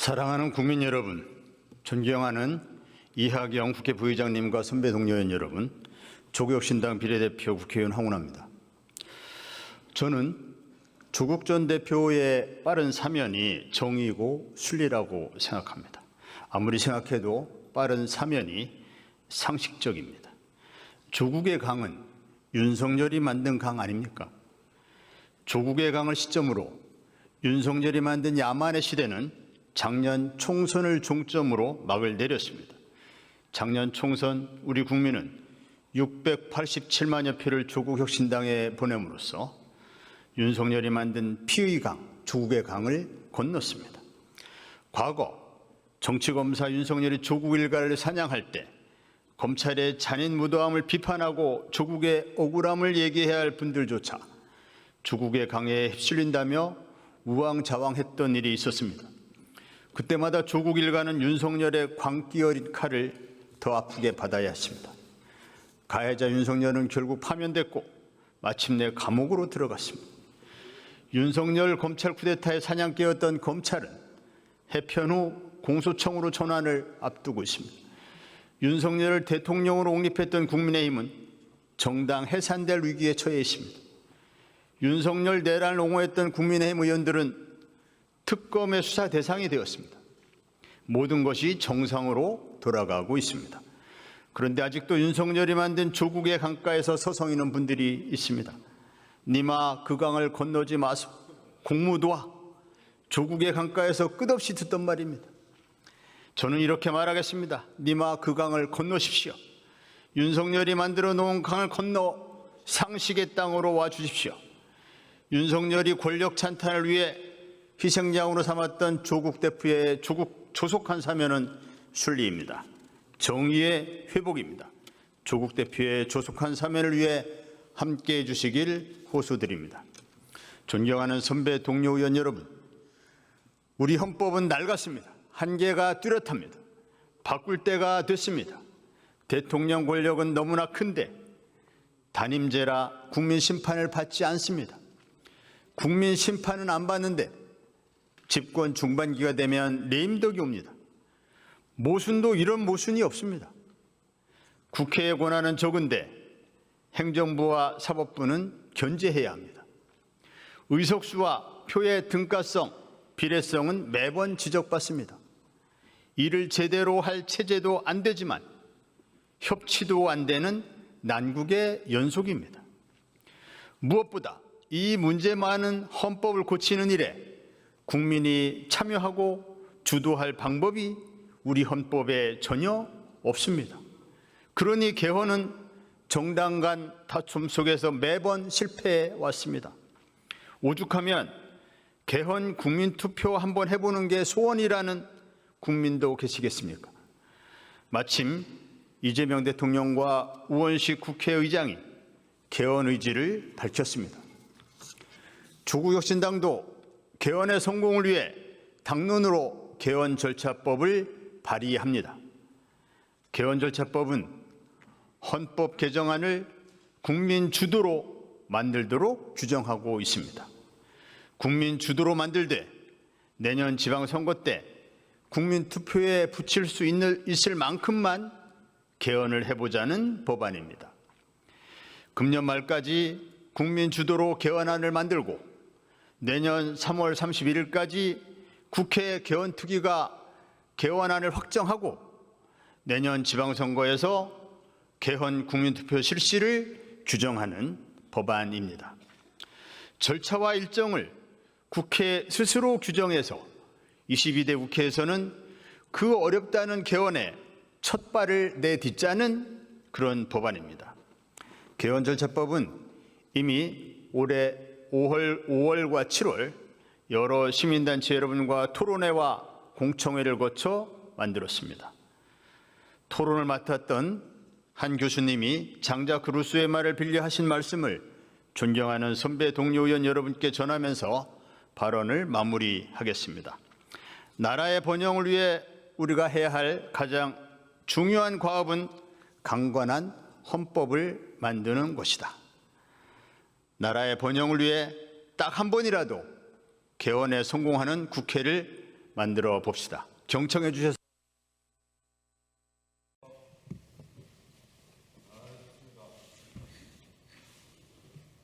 사랑하는 국민 여러분, 존경하는 이하경 국회 부의장님과 선배 동료연 여러분, 조국혁신당 비례대표 국회의원 황운하입니다. 저는 조국 전 대표의 빠른 사면이 정의고 순리라고 생각합니다. 아무리 생각해도 빠른 사면이 상식적입니다. 조국의 강은 윤석열이 만든 강 아닙니까? 조국의 강을 시점으로 윤석열이 만든 야만의 시대는 작년 총선을 종점으로 막을 내렸습니다. 작년 총선 우리 국민은 687만여 표를 조국 혁신당에 보냄으로써 윤석열이 만든 피의 강, 조국의 강을 건넜습니다. 과거 정치검사 윤석열이 조국 일가를 사냥할 때 검찰의 잔인 무도함을 비판하고 조국의 억울함을 얘기해야 할 분들조차 조국의 강에 휩쓸린다며 우왕좌왕했던 일이 있었습니다. 그때마다 조국 일가는 윤석열의 광기 어린 칼을 더 아프게 받아야 했습니다. 가해자 윤석열은 결국 파면됐고 마침내 감옥으로 들어갔습니다. 윤석열 검찰 쿠데타의 사냥개였던 검찰은 해편 후 공소청으로 전환을 앞두고 있습니다. 윤석열을 대통령으로 옹립했던 국민의힘은 정당 해산될 위기에 처해 있습니다. 윤석열 내란을 옹호했던 국민의힘 의원들은 특검의 수사 대상이 되었습니다. 모든 것이 정상으로 돌아가고 있습니다. 그런데 아직도 윤석열이 만든 조국의 강가에서 서성이는 분들이 있습니다. 니마 그 강을 건너지 마소. 공무도와 조국의 강가에서 끝없이 듣던 말입니다. 저는 이렇게 말하겠습니다. 니마 그 강을 건너십시오. 윤석열이 만들어 놓은 강을 건너 상식의 땅으로 와 주십시오. 윤석열이 권력 찬탄을 위해 희생양으로 삼았던 조국 대표의 조국 조속한 사면은 순리입니다. 정의의 회복입니다. 조국 대표의 조속한 사면을 위해 함께해 주시길 호소드립니다. 존경하는 선배 동료 의원 여러분, 우리 헌법은 낡았습니다. 한계가 뚜렷합니다. 바꿀 때가 됐습니다. 대통령 권력은 너무나 큰데 단임제라 국민 심판을 받지 않습니다. 국민 심판은 안 받는데 집권 중반기가 되면 레임덕이 옵니다. 모순도 이런 모순이 없습니다. 국회의 권한은 적은데 행정부와 사법부는 견제해야 합니다. 의석수와 표의 등가성, 비례성은 매번 지적받습니다. 일을 제대로 할 체제도 안 되지만 협치도 안 되는 난국의 연속입니다. 무엇보다 이 문제만은 헌법을 고치는 일에 국민이 참여하고 주도할 방법이 우리 헌법에 전혀 없습니다. 그러니 개헌은 정당 간 다툼 속에서 매번 실패해 왔습니다. 오죽하면 개헌 국민 투표 한번 해보는 게 소원이라는 국민도 계시겠습니까? 마침 이재명 대통령과 우원식 국회의장이 개헌 의지를 밝혔습니다. 조국혁신당도 개헌의 성공을 위해 당론으로 개헌 절차법을 발의합니다. 개헌 절차법은 헌법 개정안을 국민 주도로 만들도록 규정하고 있습니다. 국민 주도로 만들되 내년 지방선거 때 국민 투표에 붙일 수 있는, 있을 만큼만 개헌을 해보자는 법안입니다. 금년 말까지 국민 주도로 개헌안을 만들고 내년 3월 31일까지 국회 개헌 특위가 개헌안을 확정하고 내년 지방선거에서 개헌 국민투표 실시를 규정하는 법안입니다. 절차와 일정을 국회 스스로 규정해서 22대 국회에서는 그 어렵다는 개헌에 첫 발을 내딛자는 그런 법안입니다. 개헌 절차법은 이미 올해 5월, 5월과 7월 여러 시민단체 여러분과 토론회와 공청회를 거쳐 만들었습니다. 토론을 맡았던 한 교수님이 장자 그루스의 말을 빌려 하신 말씀을 존경하는 선배 동료 의원 여러분께 전하면서 발언을 마무리하겠습니다. 나라의 번영을 위해 우리가 해야 할 가장 중요한 과업은 강건한 헌법을 만드는 것이다. 나라의 번영을 위해 딱 한 번이라도 개헌에 성공하는 국회를 만들어 봅시다. 경청해 주셔서